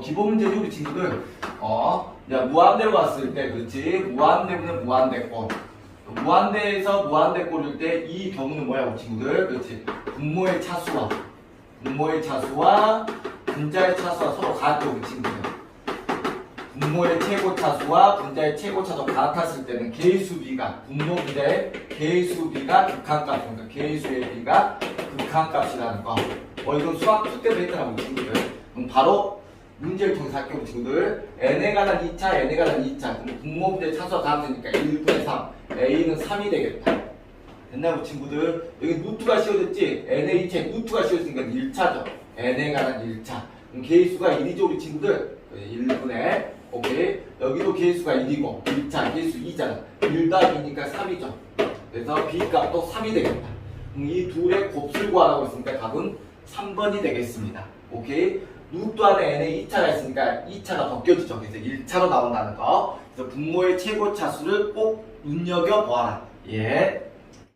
15문제죠 우리 친구들 어 야, 무한대로 갔을 때 그렇지. 무한대분의 무한대꼴 무한대에서 무한대꼴일 때 이 경우는 뭐야 우리 친구들? 그렇지. 분모의 차수와 분모의 차수와 분자의 차수와 서로 같죠 우리 친구들. 분모의 최고 차수와 분자의 최고 차수가 같았을 때는 개수 비가 분모 분자의 개수 비가 극한값입니다. 개수의 비가 극한값이라는 거. 어 이건 수학 2 때도 했더라고 우리 친구들. 그럼 바로 문제를 통해서 할게요 친구들. n에 관한 2차, n에 관한 2차. 그럼 분모 분자의 차수가 같으니까 1분의 3. a는 3이 되겠다. 됐나요 친구들? 여기 루트가 씌워졌지? n의 2차에 루트가 씌워졌으니까 1차죠. n에 관한 1차. 그럼 개수가 1이죠 우리 친구들? 1분의 오케이 여기도 개수가 1이고 1차 개수 2잖아 1 더하기니까 3이죠 그래서 b값도 3이 되겠다 이 둘의 구하라고 했으니까 답은 3번이 되겠습니다. 오케이? 루트 안에 n에 2차가 있으니까 2차가 벗겨지죠. 그래서 1차로 나온다는 거. 그래서 분모의 최고 차수를 꼭 눈여겨 보아라. 예